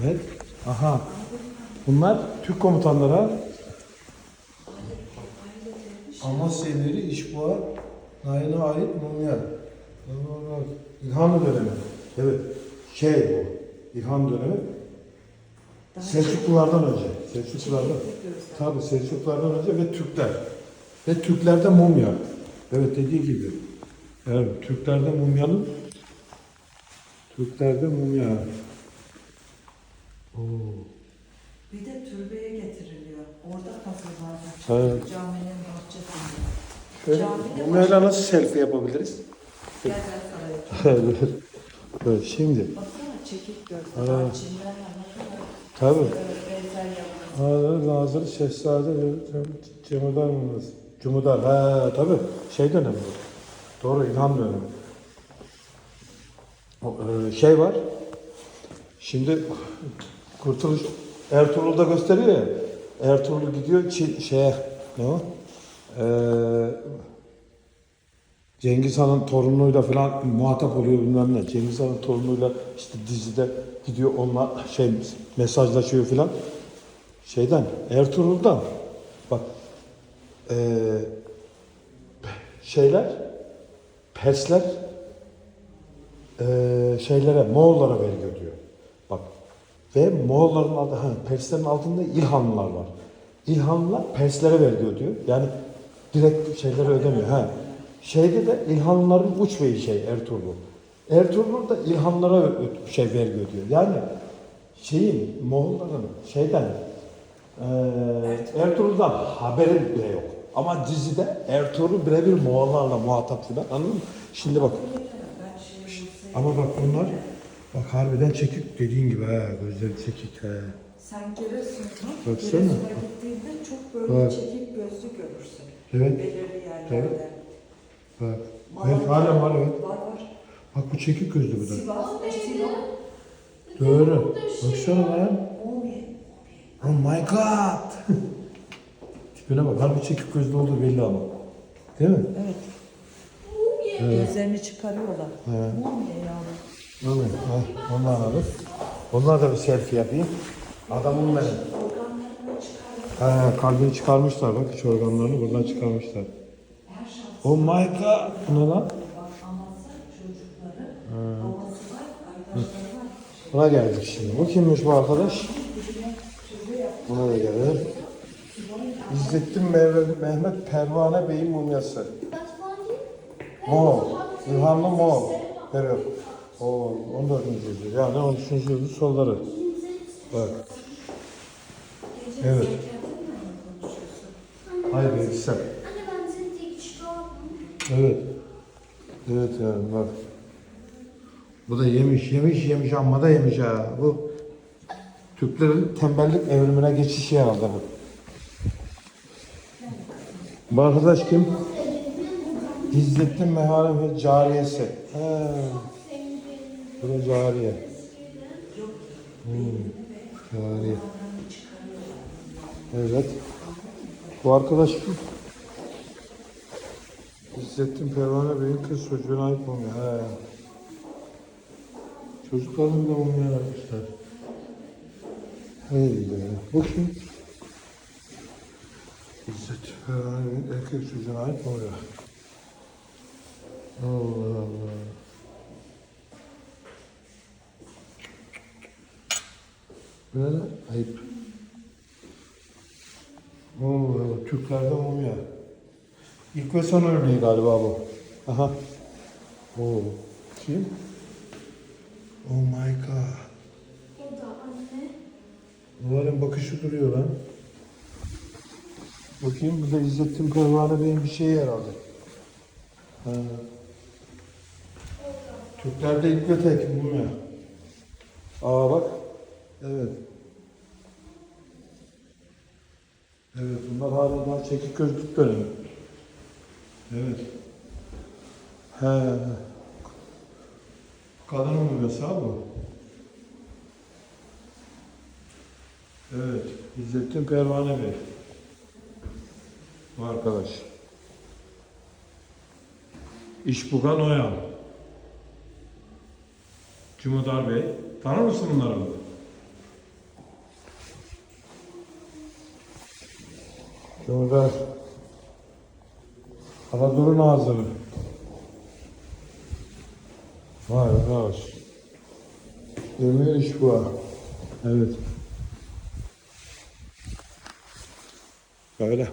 Evet. Aha. Bunlar Türk komutanlara Amasya Emiri İşbuğa Nain'e ait mumya. İlhan dönemi. Evet. Şey bu. İlhan dönemi. Selçuklulardan önce. Selçuklulardan. Tabii Selçuklulardan önce ve Türkler. Ve Türklerde mumya. Evet dediği gibi. Evet Türklerde mumyanın Türklerde mumya. Oo. Bir de türbeye getiriliyor. Orada kazılarlar. Evet. Caminin bahçesinde. Şöyle, Camide mumyayla nasıl selfie yapabiliriz? Gel ben sana yapayım. evet, şimdi. Baksana çekik gözlü. Evet. Çinlerle Tabii. e, benzer yapmış. Nazır, Şehzade, Cemudar mı? Cumudar, he tabii. Şey dönemi. Doğru, İlhan dönemi. O, şey var. Şimdi Kurtuluş Ertuğrul'da gösteriyor ya. Ertuğrul gidiyor Çin, şeye ne o? Ee, Cengiz Han'ın torunuyla falan muhatap oluyor bilmem ne. Cengiz Han'ın torunuyla işte dizide gidiyor onunla şey mesajlaşıyor falan. Şeyden Ertuğrul'dan bak ee, şeyler Persler ee, şeylere Moğollara vergi ödüyor. Ve Moğolların adı, ha, Perslerin altında İlhanlılar var. İlhanlılar Perslere vergi ödüyor. Yani direkt şeylere ödemiyor. Ha. Şeyde de İlhanlıların uç beyi şey Ertuğrul. Ertuğrul da İlhanlara şey vergi ödüyor. Yani şeyin Moğolların şeyden eee Ertuğrul'dan haberi bile yok. Ama dizide Ertuğrul birebir Moğollarla muhatap filan anladın mı? Şimdi bak Ben şey ama bak bunlar bak harbiden çekik dediğin gibi ha gözleri çekik ha. Sen Giresun'u, Baksana. Giresun'a gittiğinde çok böyle Bak. çekik gözlü görürsün. Evet. Belirli yerlerde. Bak. Evet hala var evet. Var var. Bak bu çekik gözlü bu da. Sivas'ta Sivas. Doğru. Baksana lan. Oh my god. Tipine bak. Harbi çekik gözlü olduğu belli ama. Değil mi? Evet. Gözlerini çıkarıyorlar. Evet. Mumya yavrum. Ha, ondan alır. Onlar da bir selfie yapayım. Adamım benim. He, kalbini çıkarmışlar bak iç organlarını buradan çıkarmışlar. Oh my god. Bu ne lan? Buna geldik şimdi. Bu kimmiş bu arkadaş? Buna da gelelim. İzzettin Mehmet, Pervane Bey'in mumyası. Moğol. İlhanlı Moğol. Evet. O 14. yüzyıl. Yani 13. yüzyıl solları. Bak. Evet. Hayır bilgisayar. Evet. Evet yani bak. Bu da yemiş, yemiş, yemiş amma da yemiş ha. Bu Türklerin tembellik evrimine geçişi herhalde bu. Bu arkadaş kim? İzzettin Meharem ve Cariyesi. He. Bu da cariye. Hmm. Cariye. Evet. Bu arkadaş kim? İzzettin Pervane Bey'in kız çocuğuna ait mumya. He. Çocukların da mumya yapmışlar. Hey be. Bu kim? İzzet Pervane Bey'in erkek çocuğuna ait mumya. Allah Allah. Lan? Ayıp. Oo, Türklerde mumya. İlk ve son örneği galiba bu. Aha. Oo. Kim? Oh my god. O da anne. Bunların bakışı duruyor lan. Bakayım bu da İzzettin Pervane Bey'in bir şeyi herhalde. Ha. Türklerde ilk ve tek mumya. Aa bak. Evet. Evet bunlar hala daha çekik gözlük dönemi. Evet. He. Kadın mumyası ha bu. Evet. İzzettin Pervane Bey. Bu arkadaş. İşbugan Oyan. Cumhudar Bey. Tanır mısın bunları? Sonra Anadolu Nazırı. Vay arkadaş. Demir iş bu. Evet. Böyle.